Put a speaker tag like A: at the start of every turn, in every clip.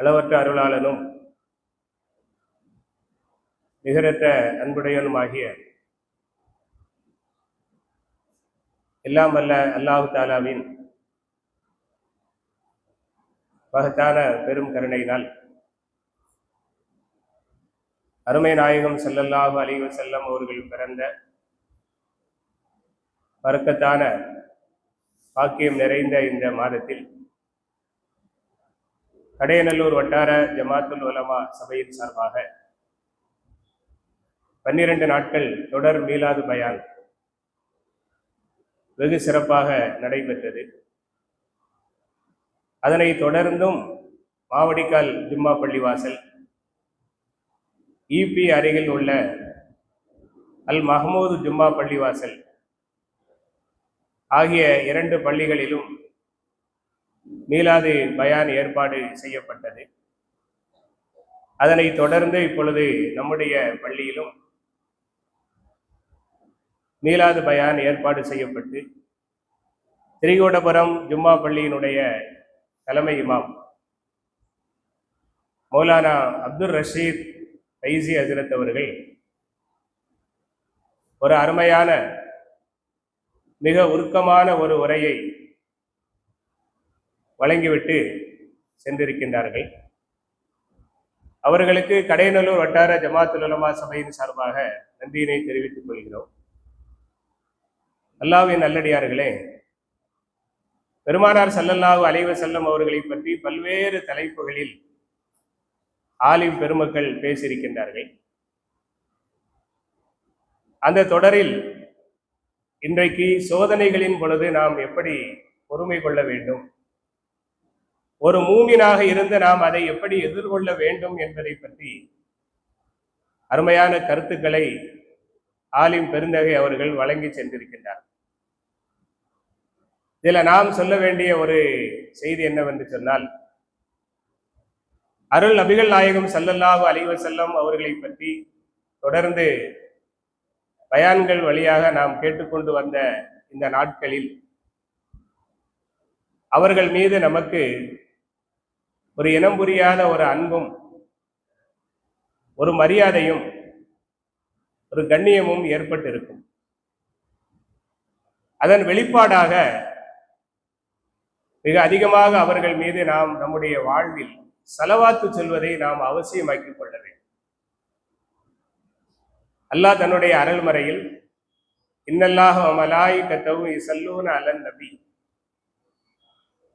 A: அளவற்ற அருளாளனும் நிகரற்ற அன்புடையனுமாகிய எல்லாம் வல்ல அல்லாஹு தாலாவின் மகத்தான பெரும் கருணையினால் அருமை நாயகம் செல்லல்லாஹு அலைஹி செல்லம் அவர்கள் பிறந்த பறக்கத்தான பாக்கியம் நிறைந்த இந்த மாதத்தில் கடையநல்லூர் வட்டார ஜமாத்துல் உலமா சபையின் சார்பாக பன்னிரண்டு நாட்கள் தொடர் மீளாது பயான் வெகு சிறப்பாக நடைபெற்றது. அதனை தொடர்ந்தும் மாவடிக்கால் ஜும்மா பள்ளிவாசல் இபி அருகில் உள்ள அல் மஹமூது ஜும்மா பள்ளிவாசல் ஆகிய இரண்டு பள்ளிகளிலும் மீலாது பயான் ஏற்பாடு செய்யப்பட்டது. அதனை தொடர்ந்து இப்பொழுது நம்முடைய பள்ளியிலும் மீலாது பயான் ஏற்பாடு செய்யப்பட்டு திரிகோடபுரம் ஜும்மா பள்ளியினுடைய தலைமை இமாம் மௌலானா அப்துல் ரஷீத் ஃபைசி ஹசரத் அவர்கள் ஒரு அருமையான மிக உருக்கமான ஒரு உரையை வழங்கிவிட்டு சென்றிருக்கின்றார்கள். அவர்களுக்கு கடையநல்லூர் வட்டார ஜமாத்துல் உலமா சபையின் சார்பாக நன்றியினை தெரிவித்துக் கொள்கிறோம். அல்லாவின் நல்லடியார்களே பெருமானார் சல்லல்லாஹு அலைவ செல்லம் அவர்களை பற்றி பல்வேறு தலைப்புகளில் ஆலிம் பெருமக்கள் பேசியிருக்கின்றார்கள். அந்த தொடரில் இன்றைக்கு சோதனைகளின் பொழுது நாம் எப்படி பொறுமை கொள்ள வேண்டும்? ஒரு மூமினாக இருந்து நாம் அதை எப்படி எதிர்கொள்ள வேண்டும் என்பதை பற்றி அருமையான கருத்துக்களை ஆலிம் பெருந்தகை அவர்கள் வழங்கி சென்றிருக்கின்றார். இதில் நாம் சொல்ல வேண்டிய ஒரு செய்தி என்னவென்று சொன்னால் அருள் நபிகள் நாயகம் சல்லல்லாஹு அலைவ செல்லம் அவர்களை பற்றி தொடர்ந்து பயான்கள் வழியாக நாம் கேட்டுக்கொண்டு வந்த இந்த நாட்களில் அவர்கள் மீது நமக்கு ஒரு இனம் புரியாத ஒரு அன்பும் ஒரு மரியாதையும் ஒரு கண்ணியமும் ஏற்பட்டிருக்கும். அதன் வெளிப்பாடாக மிக அதிகமாக அவர்கள் மீது நாம் நம்முடைய வாழ்வில் செலவாத்து செல்வதை நாம் அவசியமாக்கிக் கொள்ள வேண்டும். அல்லாஹ் தன்னுடைய அருள்மறையில் இன்னல்லாக மலாய் கத்தவு செல்லூன அலன் நபி.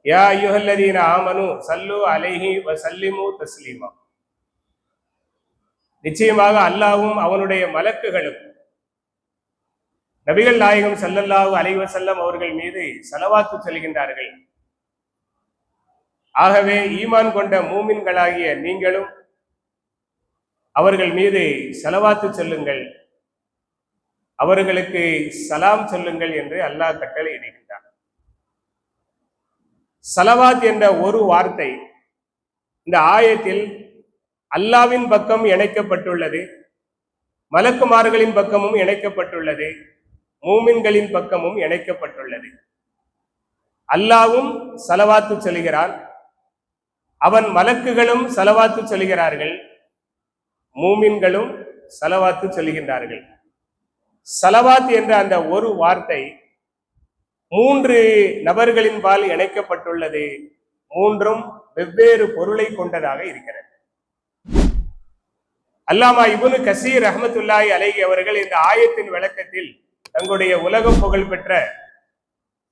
A: யா ஐயுஹல்லதீன ஆமனு சல்லு அலைஹி வ சல்லிமு தஸ்லீமா நிச்சயமாக அல்லாவும் அவனுடைய மலக்குகளும் நபிகள் நாயகம் சல்லல்லாஹு அலைவ செல்லம் அவர்கள் மீது செலவாத்து செல்கின்றார்கள் ஆகவே ஈமான் கொண்ட மூமின்களாகிய நீங்களும் அவர்கள் மீது செலவாத்து சொல்லுங்கள் அவர்களுக்கு சலாம் சொல்லுங்கள் என்று அல்லாஹ் கட்டளை இணைக்கிறார் சலவாத் என்ற ஒரு வார்த்தை இந்த ஆயத்தில் அல்லாவின் பக்கம் இணைக்கப்பட்டுள்ளது மலக்குமார்களின் பக்கமும் இணைக்கப்பட்டுள்ளது மூமின்களின் பக்கமும் இணைக்கப்பட்டுள்ளது. அல்லாவும் சலவாத்து சொல்கிறான் அவன் மலக்குகளும் சலவாத்து சொல்கிறார்கள் மூமின்களும் சலவாத்து சொல்கின்றார்கள். சலவாத் என்ற அந்த ஒரு வார்த்தை மூன்று நபர்களின் பால் இணைக்கப்பட்டுள்ளது. மூன்றும் வெவ்வேறு பொருளை கொண்டதாக இருக்கிறது. அல்லாமா இபுனு கசீர் அஹமத்துல்லாய் அலைஹி அவர்கள் இந்த ஆயத்தின் விளக்கத்தில் தங்களுடைய உலகம் புகழ் பெற்ற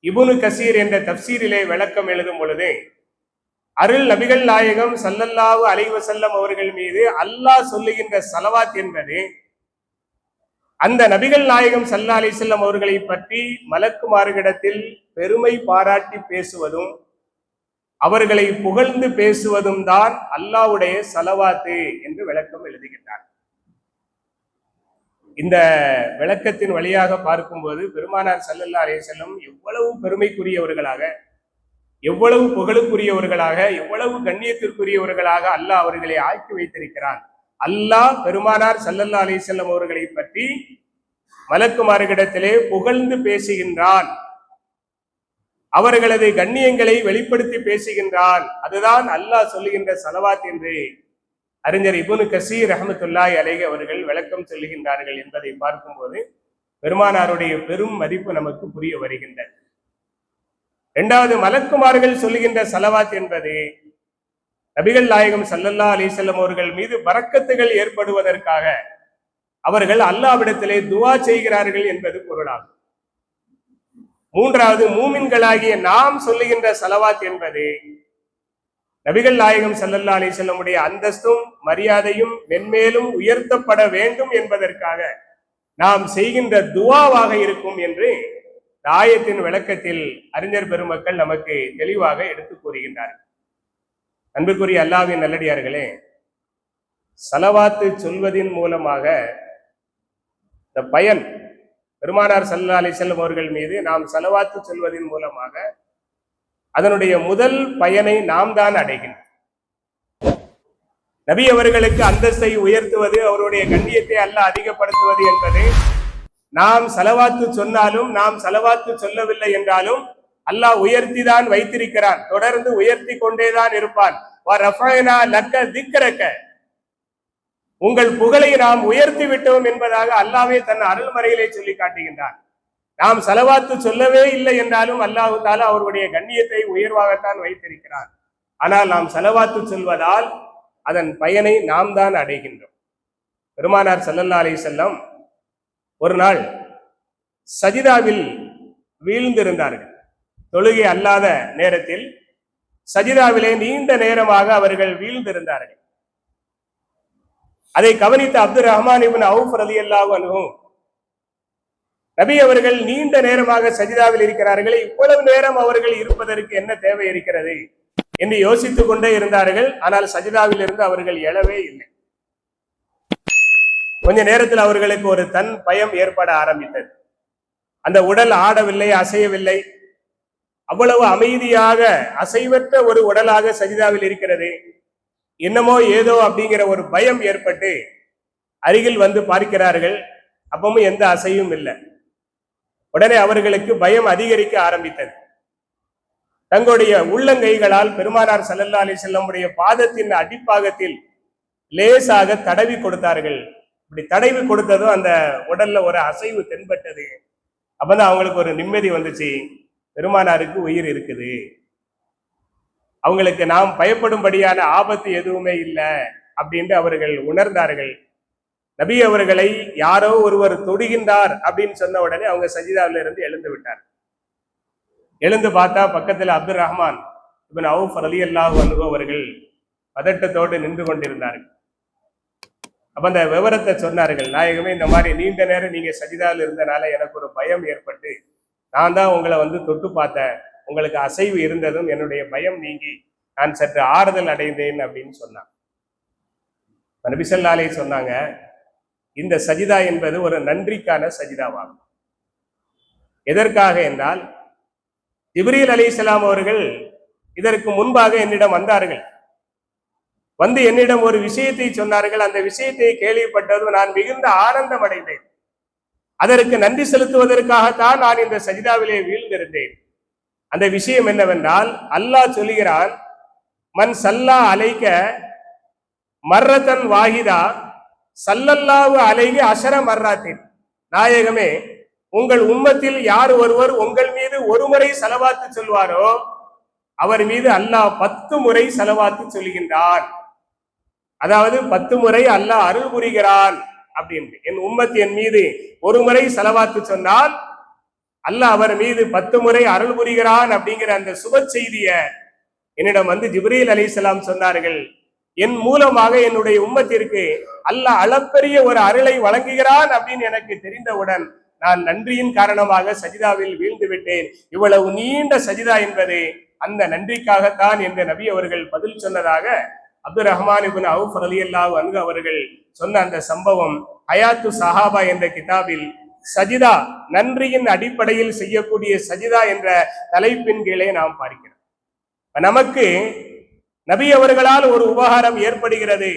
A: இபுனு கசீர் என்ற தப்சீரிலே விளக்கம் எழுதும் பொழுது அருள் நபிகள் நாயகம் சல்லல்லாவு அலைவசல்லம் செல்லம் அவர்கள் மீது அல்லாஹ் சொல்லுகின்ற சலவாத் என்பது அந்த நபிகள் நாயகம் சல்லா அலி செல்லம் அவர்களை பற்றி மலக்குமார்களிடத்தில் பெருமை பாராட்டி பேசுவதும் அவர்களை புகழ்ந்து பேசுவதும் தான் அல்லாவுடைய சலவாத்து என்று விளக்கம் எழுதுகின்றார். இந்த விளக்கத்தின் வழியாக பார்க்கும்போது பெருமானார் சல்லல்லா அலே செல்லம் எவ்வளவு பெருமைக்குரியவர்களாக எவ்வளவு புகழுக்குரியவர்களாக எவ்வளவு கண்ணியத்திற்குரியவர்களாக அல்லாஹ் அவர்களை ஆக்கி வைத்திருக்கிறான். அல்லாஹ் பெருமானார் சல்லல்லா அலி செல்லம் அவர்களை பற்றி மலக்குமார்களிடத்திலே புகழ்ந்து பேசுகின்றான். அவர்களது கண்ணியங்களை வெளிப்படுத்தி பேசுகின்றான். அதுதான் அல்லாஹ் சொல்லுகின்ற சலவாத் என்று அறிஞர் இபுனு கசீர் அஹமத்துல்லாய் அலைஹி அவர்கள் விளக்கம் சொல்லுகின்றார்கள் என்பதை பார்க்கும்போது பெருமானாருடைய பெரும் மதிப்பு நமக்கு புரிய வருகின்றது. இரண்டாவது மலக்குமார்கள் சொல்லுகின்ற சலவாத் என்பது நபிகள் நாயகம் சல்லல்லா அலிசல்லம் அவர்கள் மீது வரக்கத்துகள் ஏற்படுவதற்காக அவர்கள் அல்லாவிடத்திலே துவா செய்கிறார்கள் என்பது பொருளாகும். மூன்றாவது மூமின்களாகிய நாம் சொல்லுகின்ற சலவாத் என்பது நபிகள் நாயகம் சல்லல்லா அலிசல்லமுடைய அந்தஸ்தும் மரியாதையும் மென்மேலும் உயர்த்தப்பட வேண்டும் என்பதற்காக நாம் செய்கின்ற துவாவாக இருக்கும் என்று ஆயத்தின் விளக்கத்தில் அறிஞர் பெருமக்கள் நமக்கு தெளிவாக எடுத்து கூறுகின்றார்கள். அன்புக்குரிய அல்லாவின் நல்லடியார்களே சலவாத்து சொல்வதின் மூலமாக இந்த பயன் பெருமானார் சல்லா அலி செல்லம் அவர்கள் மீது நாம் செலவாத்து செல்வதன் மூலமாக அதனுடைய முதல் பயனை நாம் தான் அடைகின்றோம். நபி அவர்களுக்கு அந்தஸ்தை உயர்த்துவது அவருடைய கண்ணியத்தை அல்ல அதிகப்படுத்துவது என்பது நாம் செலவாத்து சொன்னாலும் நாம் செலவாத்து சொல்லவில்லை என்றாலும் அல்லாஹ் உயர்த்தி தான் வைத்திருக்கிறான். தொடர்ந்து உயர்த்தி கொண்டேதான் இருப்பான் லக்க திக்கரக்க உங்கள் புகழை நாம் உயர்த்தி விட்டோம் என்பதாக அல்லாவே தன் அருள்மறையிலே சொல்லி காட்டுகின்றான். நாம் செலவாத்து சொல்லவே இல்லை என்றாலும் அல்லாஹு தாலா அவருடைய கண்ணியத்தை உயர்வாகத்தான் வைத்திருக்கிறார் ஆனால் நாம் செலவாத்து சொல்வதால் அதன் பயனை நாம் தான் அடைகின்றோம். பெருமானார் சல்லல்லா அலி செல்லம் ஒரு நாள் சஜிதாவில் வீழ்ந்திருந்தார்கள். தொழுகை அல்லாத நேரத்தில் சஜிதாவிலே நீண்ட நேரமாக அவர்கள் வீழ்ந்திருந்தார்கள். அதை கவனித்த அப்துல் ரஹ்மான் இபின் அவுஃப் ரலி அல்லாஹ் அனுகும் நபி அவர்கள் நீண்ட நேரமாக சஜிதாவில் இருக்கிறார்கள் இவ்வளவு நேரம் அவர்கள் இருப்பதற்கு என்ன தேவை இருக்கிறது என்று யோசித்துக் கொண்டே இருந்தார்கள். ஆனால் சஜிதாவில் இருந்து அவர்கள் எழவே இல்லை. கொஞ்ச நேரத்தில் அவர்களுக்கு ஒரு தன் பயம் ஏற்பட ஆரம்பித்தது. அந்த உடல் ஆடவில்லை அசையவில்லை. அவ்வளவு அமைதியாக அசைவற்ற ஒரு உடலாக சஜிதாவில் இருக்கிறது. என்னமோ ஏதோ அப்படிங்கிற ஒரு பயம் ஏற்பட்டு அருகில் வந்து பார்க்கிறார்கள். அப்பவும் எந்த அசையும் இல்லை. உடனே அவர்களுக்கு பயம் அதிகரிக்க ஆரம்பித்தது. தங்களுடைய உள்ளங்கைகளால் பெருமானார் சல்லல்லா அலி செல்லமுடைய பாதத்தின் அடிப்பாகத்தில் லேசாக தடவி கொடுத்தார்கள். இப்படி தடவி கொடுத்ததும் அந்த உடல்ல ஒரு அசைவு தென்பட்டது. அப்பதான் அவங்களுக்கு ஒரு நிம்மதி வந்துச்சு. பெருமானாருக்கு உயிர் இருக்குது. அவங்களுக்கு நாம் பயப்படும்படியான ஆபத்து எதுவுமே இல்லை அப்படின்ட்டு அவர்கள் உணர்ந்தார்கள். நபி அவர்களை யாரோ ஒருவர் தொடுகின்றார் அப்படின்னு சொன்ன உடனே அவங்க சஜிதாவில இருந்து எழுந்து விட்டார். எழுந்து பார்த்தா பக்கத்தில் அப்துல் ரஹ்மான் இவன் அவுஃப் அலி அல்லாஹ் அவர்கள் பதட்டத்தோடு நின்று கொண்டிருந்தார்கள். அப்ப அந்த விவரத்தை சொன்னார்கள் நாயகமே இந்த மாதிரி நீண்ட நேரம் நீங்க சஜிதாவில் இருந்தனால எனக்கு ஒரு பயம் ஏற்பட்டு நான் தான் உங்களை வந்து தொட்டு பார்த்தேன். உங்களுக்கு அசைவு இருந்ததும் என்னுடைய பயம் நீங்கி நான் சற்று ஆறுதல் அடைந்தேன் அப்படின்னு சொன்னான். நபிசல்லாலே சொன்னாங்க இந்த சஜிதா என்பது ஒரு நன்றிக்கான சஜிதாவாகும். எதற்காக என்றால் ஜிப்ரீல் அலி இஸ்லாம் அவர்கள் இதற்கு முன்பாக என்னிடம் வந்தார்கள். வந்து என்னிடம் ஒரு விஷயத்தை சொன்னார்கள். அந்த விஷயத்தை கேள்விப்பட்டதும் நான் மிகுந்த ஆனந்தம் அடைந்தேன். அதற்கு நன்றி செலுத்துவதற்காகத்தான் நான் இந்த சஜிதாவிலே வீழ்ந்திருந்தேன். அந்த விஷயம் என்னவென்றால் அல்லாஹ் சொல்லுகிறான் மண் சல்லா அலைக்க மர்ரத்தன் வாஹிதா சல்லல்லாவு அலைகி அசர மர்ராத்தின். நாயகமே உங்கள் உம்மத்தில் யார் ஒருவர் உங்கள் மீது ஒரு முறை செலவாத்து சொல்வாரோ அவர் மீது அல்லாஹ் பத்து முறை செலவாத்து சொல்கின்றான். அதாவது பத்து முறை அல்லாஹ் அருள் புரிகிறான். அப்படின்னு என் உம்மத்து என் மீது ஒரு முறை செலவாத்து சொன்னால் அல்ல அவர் மீது பத்து முறை அருள் புரிகிறான் அப்படிங்கிற அந்த சுப செய்திய என்னிடம் வந்து ஜிப்ரீல் அலிசலாம் சொன்னார்கள். என் மூலமாக என்னுடைய உம்மத்திற்கு அல்ல அளப்பெரிய ஒரு அருளை வழங்குகிறான் அப்படின்னு எனக்கு தெரிந்தவுடன் நான் நன்றியின் காரணமாக சஜிதாவில் வீழ்ந்து விட்டேன். இவ்வளவு நீண்ட சஜிதா என்பது அந்த நன்றிக்காகத்தான் என்று நபி அவர்கள் பதில் சொன்னதாக அப்துல் ரஹ்மான் இபின் அவுஃப் அலி அல்லாஹ் அன்கு அவர்கள் சொன்ன அந்த சம்பவம் ஹயாத்து சஹாபா என்ற கிதாபில் சஜிதா நன்றியின் அடிப்படையில் செய்யக்கூடிய சஜிதா என்ற தலைப்பின் கீழே நாம் பார்க்கிறோம். நமக்கு நபி அவர்களால் ஒரு உபகாரம் ஏற்படுகிறது.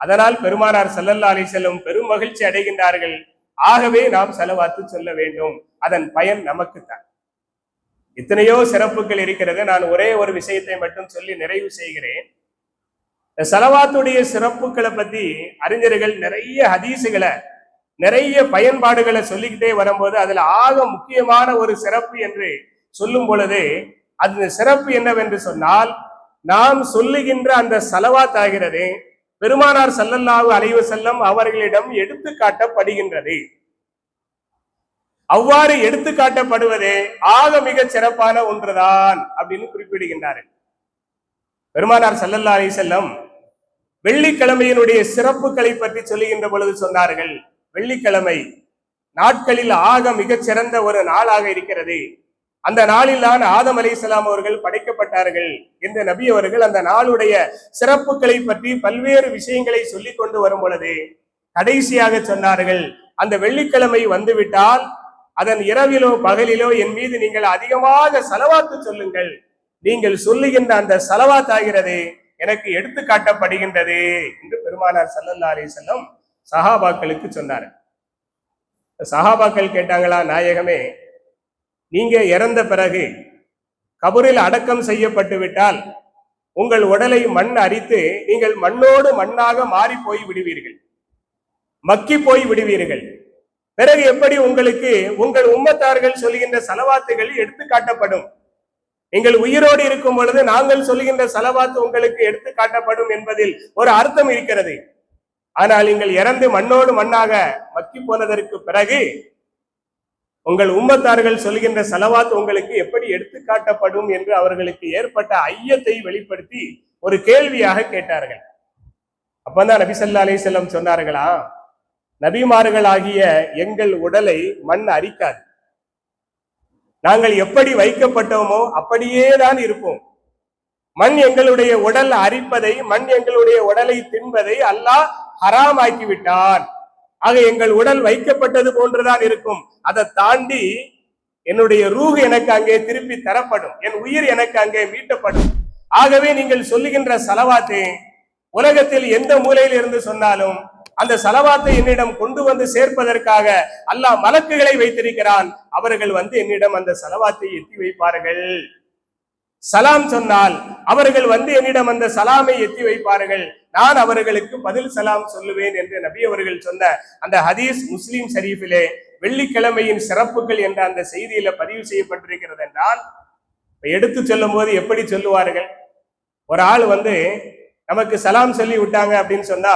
A: அதனால் பெருமானார் செல்லல்லா அலி செல்லும் பெரும் மகிழ்ச்சி அடைகின்றார்கள். ஆகவே நாம் செலவாத்து சொல்ல வேண்டும். அதன் பயன் நமக்குத்தான். எத்தனையோ சிறப்புகள் இருக்கிறது. நான் ஒரே ஒரு விஷயத்தை மட்டும் சொல்லி நிறைவு செய்கிறேன். இந்த செலவாத்துடைய சிறப்புகளை பத்தி அறிஞர்கள் நிறைய ஹதீசுகளை நிறைய பயன்பாடுகளை சொல்லிக்கிட்டே வரும்போது அதுல ஆக முக்கியமான ஒரு சிறப்பு என்று சொல்லும் பொழுது அது சிறப்பு என்னவென்று சொன்னால் நாம் சொல்லுகின்ற அந்த செலவாத் ஆகிறது பெருமானார் சல்லல்லாஹு அலைவு செல்லம் அவர்களிடம் எடுத்து காட்டப்படுகின்றது. அவ்வாறு எடுத்து காட்டப்படுவதே ஆக மிக சிறப்பான ஒன்றுதான் அப்படின்னு குறிப்பிடுகின்றார்கள். பெருமானார் சல்லல்லா அலி செல்லம் வெள்ளிக்கிழமையினுடைய சிறப்புகளை பற்றி சொல்லுகின்ற பொழுது சொன்னார்கள். வெள்ளிக்கிழமை நாட்களில் ஆக மிகச் சிறந்த ஒரு நாளாக இருக்கிறது. அந்த நாளில் தான் ஆதம் இஸ்லாம் அவர்கள் படைக்கப்பட்டார்கள் என்ற நபி அவர்கள் அந்த நாளுடைய சிறப்புகளை பற்றி பல்வேறு விஷயங்களை சொல்லிக் கொண்டு வரும் பொழுது கடைசியாக சொன்னார்கள் அந்த வெள்ளிக்கிழமை வந்துவிட்டால் அதன் இரவிலோ பகலிலோ என் மீது நீங்கள் அதிகமாக செலவாத்து சொல்லுங்கள். நீங்கள் சொல்லுகின்ற அந்த செலவாத் ஆகிறது எனக்கு எடுத்து காட்டப்படுகின்றது என்று பெருமானார் சல்லல்லா அலிசல்லம் சஹாபாக்களுக்கு சொன்னார். சஹாபாக்கள் கேட்டாங்களா நாயகமே நீங்க இறந்த பிறகு கபரில் அடக்கம் செய்யப்பட்டு விட்டால் உங்கள் உடலை மண் அரித்து நீங்கள் மண்ணோடு மண்ணாக மாறி போய் விடுவீர்கள் மக்கி போய் விடுவீர்கள். பிறகு எப்படி உங்களுக்கு உங்கள் உம்மத்தார்கள் சொல்லுகின்ற செலவாத்துகள் எடுத்து காட்டப்படும்? நீங்கள் உயிரோடு இருக்கும் பொழுது நாங்கள் சொல்லுகின்ற செலவாத்து உங்களுக்கு எடுத்து காட்டப்படும் என்பதில் ஒரு அர்த்தம் இருக்கிறது. ஆனால் நீங்கள் இறந்து மண்ணோடு மண்ணாக மக்கி போனதற்கு பிறகு உங்கள் உம்மத்தார்கள் சொல்கின்ற செலவாத் உங்களுக்கு எப்படி எடுத்து காட்டப்படும் என்று அவர்களுக்கு ஏற்பட்ட ஐயத்தை வெளிப்படுத்தி ஒரு கேள்வியாக கேட்டார்கள். அப்பதான் நபிசல்லா ஸல்லல்லாஹு அலைஹி வஸல்லம் சொன்னார்களா? நபிமார்களாகிய எங்கள் உடலை மண் அரிக்காது. நாங்கள் எப்படி வைக்கப்பட்டோமோ அப்படியே தான் இருப்போம். மண் எங்களுடைய உடல் அரிப்பதை மண் எங்களுடைய உடலை தின்பதை அல்லாஹ் ஹராமாக்கி விட்டான் ஆக எங்கள் உடல் வைக்கப்பட்டது போன்றுதான் இருக்கும். அதை தாண்டி என்னுடைய ரூஹ் எனக்கு அங்கே திருப்பி தரப்படும். என் உயிர் எனக்கு அங்கே மீட்டப்படும். ஆகவே நீங்கள் சொல்லுகின்ற சலவாத்தை உலகத்தில் எந்த மூலையில் இருந்து சொன்னாலும் அந்த சலவாத்தை என்னிடம் கொண்டு வந்து சேர்ப்பதற்காக அல்லாஹ் மலக்குகளை வைத்திருக்கிறான். அவர்கள் வந்து என்னிடம் அந்த சலவாத்தை எத்தி வைப்பார்கள். சலாம் சொன்னால் அவர்கள் வந்து என்னிடம் அந்த சலாமை எத்தி வைப்பார்கள். நான் அவர்களுக்கு பதில் சலாம் சொல்லுவேன் என்று நபி அவர்கள் சொன்ன அந்த ஹதீஸ் முஸ்லீம் ஷரீஃபிலே வெள்ளிக்கிழமையின் சிறப்புகள் என்ற அந்த செய்தியில பதிவு செய்யப்பட்டிருக்கிறது என்றால் இப்ப எடுத்து சொல்லும் போது எப்படி சொல்லுவார்கள்? ஒரு ஆள் வந்து நமக்கு சலாம் சொல்லி விட்டாங்க அப்படின்னு சொன்னா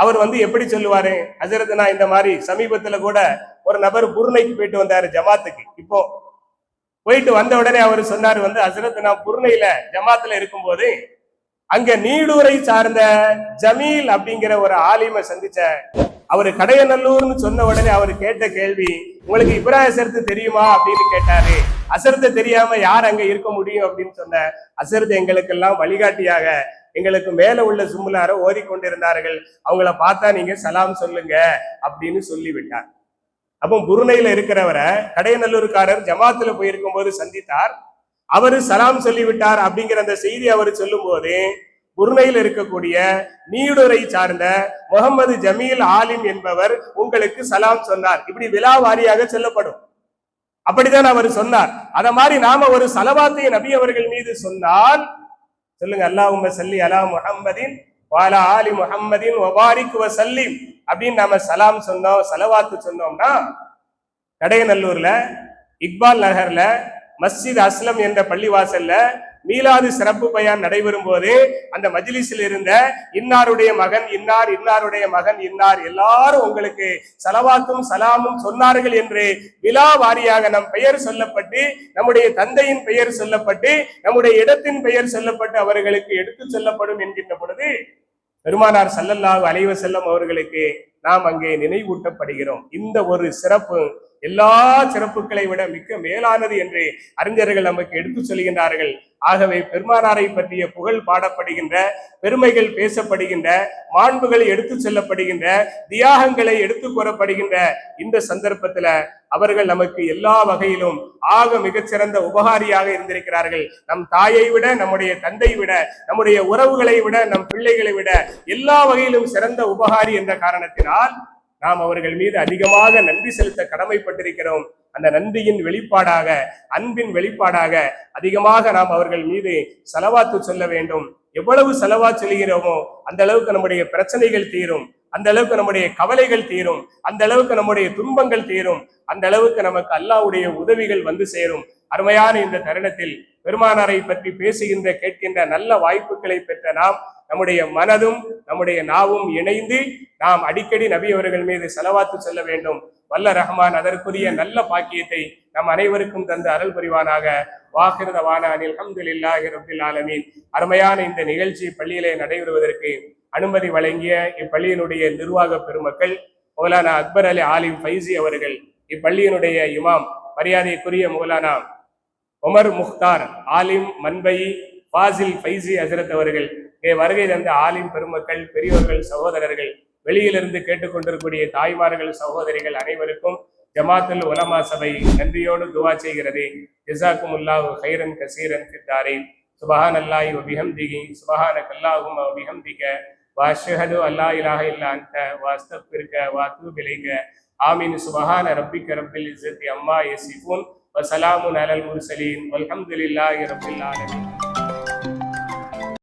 A: அவர் வந்து எப்படி சொல்லுவாரு? ஹசரத் நான் இந்த மாதிரி சமீபத்துல கூட ஒரு நபர் புருணைக்கு போயிட்டு வந்தாரு ஜமாத்துக்கு. இப்போ போயிட்டு வந்த உடனே அவர் சொன்னாரு வந்து ஹசரத் நான் புருணையில ஜமாத்துல இருக்கும்போது அங்க நீடூரை சார்ந்த ஜமீல் அப்படிங்கிற ஒரு ஆலிமை சந்திச்ச அவர் கடையநல்லூர்னு சொன்ன உடனே அவர் கேட்ட கேள்வி உங்களுக்கு இப்ராஹிம் அசரத்து தெரியுமா? அப்படின்னு கேட்டாரு. அசரத்தை தெரியாம யார் அங்க இருக்க முடியும்? அப்படின்னு சொன்ன அசரத்து எங்களுக்கெல்லாம் வழிகாட்டியாக எங்களுக்கு மேல உள்ள சும்முலார ஓதிக்கொண்டிருந்தார்கள். அவங்கள பார்த்தா நீங்க சலாம் சொல்லுங்க அப்படின்னு சொல்லிவிட்டார். அப்போ புருணையில இருக்கிறவரை கடையநல்லூர்காரர் ஜமாத்துல போயிருக்கும் போது சந்தித்தார். அவரு சலாம் சொல்லிவிட்டார் அப்படிங்கிற அந்த செய்தி அவர் சொல்லும் போது புருணையில் இருக்கக்கூடிய நீடுரை சார்ந்த முகமது ஜமீல் ஆலிம் என்பவர் உங்களுக்கு சலாம் சொன்னார். இப்படி விழா வாரியாக சொல்லப்படும். அப்படிதான் அவர் சொன்னார். அத மாதிரி நாம ஒரு சலவாத்தை நபி அவர்கள் மீது சொன்னால் சொல்லுங்க அல்லாஹும் சல்லி அலா முஹம்மதின் வாலா ஆலி முஹம்மதின் ஒபாரிக் வ சல்லிம். அப்படின்னு நாம சலாம் சொன்னோம் சலவாத்து சொன்னோம்னா கடையநல்லூர்ல இக்பால் நகர்ல மஸ்ஜித் அஸ்லம் என்ற பள்ளிவாசல்ல மீலாது சிறப்பு பயான் நடைபெறும் போது அந்த மஜ்லிஸில் இருந்த இன்னாருடைய மகன் இன்னார் இன்னாருடைய மகன் இன்னார் எல்லாரும் உங்களுக்கு சலவாத்தும் சலாமும் சொன்னார்கள் என்று விழா வாரியாக நம் பெயர் சொல்லப்பட்டு நம்முடைய தந்தையின் பெயர் சொல்லப்பட்டு நம்முடைய இடத்தின் பெயர் சொல்லப்பட்டு அவர்களுக்கு எடுத்து செல்லப்படும் என்கின்ற பொழுது பெருமானார் சல்லல்லாஹு அலைவ செல்லம் அவர்களுக்கு நாம் அங்கே நினைவூட்டப்படுகிறோம். இந்த ஒரு சிறப்பு எல்லா சிறப்புகளை விட மிக்க மேலானது என்று அறிஞர்கள் நமக்கு எடுத்து சொல்கின்றார்கள். ஆகவே பெருமானாரை பற்றிய புகழ் பாடப்படுகின்ற பெருமைகள் பேசப்படுகின்ற மாண்புகள் எடுத்து செல்லப்படுகின்ற தியாகங்களை எடுத்து கூறப்படுகின்ற இந்த சந்தர்ப்பத்துல அவர்கள் நமக்கு எல்லா வகையிலும் ஆக மிகச்சிறந்த உபகாரியாக இருந்திருக்கிறார்கள். நம் தாயை விட நம்முடைய தந்தை விட நம்முடைய உறவுகளை விட நம் பிள்ளைகளை விட எல்லா வகையிலும் சிறந்த உபகாரி என்ற காரணத்தினால் நாம் அவர்கள் மீது அதிகமாக நன்றி செலுத்த கடமைப்பட்டிருக்கிறோம். அந்த நன்றியின் வெளிப்பாடாக அன்பின் வெளிப்பாடாக அதிகமாக நாம் அவர்கள் மீது செலவாத்து சொல்ல வேண்டும். எவ்வளவு செலவா சொல்கிறோமோ அந்த அளவுக்கு நம்முடைய பிரச்சனைகள் தீரும். அந்த அளவுக்கு நம்முடைய கவலைகள் தீரும். அந்த அளவுக்கு நம்முடைய துன்பங்கள் தீரும். அந்த அளவுக்கு நமக்கு அல்லாஹ்வுடைய உதவிகள் வந்து சேரும். அருமையான இந்த தருணத்தில் பெருமானாரை பற்றி பேசுகின்ற கேட்கின்ற நல்ல வாய்ப்புகளை பெற்ற நாம் நம்முடைய மனதும் நம்முடைய நாவும் இணைந்து நாம் அடிக்கடி நபி அவர்கள் மீது செலவாத்து செல்ல வேண்டும். வல்ல ரஹ்மான் அதற்குரிய நல்ல பாக்கியத்தை நம் அனைவருக்கும் தந்து அருள் புரிவானாக. வாகிருதவான அனில் அஹமதுல்லாஹி ரபில் ஆலமீன். அருமையான இந்த நிகழ்ச்சி பள்ளியிலே நடைபெறுவதற்கு அனுமதி வழங்கிய இப்பள்ளியினுடைய நிர்வாக பெருமக்கள் மௌலானா அக்பர் அலி ஆலிம் ஃபைசி அவர்கள் இப்பள்ளியினுடைய இமாம் மரியாதைக்குரிய மௌலானா உமர் முக்தார் ஆலிம் மன்பை ஃபாசில் ஃபைசி ஹசரத் அவர்கள் இங்கே வருகை தந்த ஆளின் பெருமக்கள் பெரியோர்கள் சகோதரர்கள் வெளியிலிருந்து கேட்டுக்கொண்டிருக்கக்கூடிய தாய்மார்கள் சகோதரிகள் அனைவருக்கும் ஜமாத்துல் உலமா சபை நன்றியோடு துவா செய்கிறது. ஜிசாக்கும் உல்லாஹு ஹைரன் கசீரன் கித்தாரே சுபஹான் அல்லாஹி வபிஹம்திகி சுபஹானக் அல்லாஹும் வபிஹம்திக வாஷஹது அல்லா இலாஹ இல்லா அந்த வாஸ்தப்பிருக்க வாத்தூப் இலைக. ஆமீன். சுபஹான ரப்பிக்க ரப்பில் இஸ்ஸத்தி அம்மா யசிஃபூன். வசலாமுன் அலல் முர்சலீன். வல்ஹம்துலில்லாஹி ரப்பில் ஆலமீன்.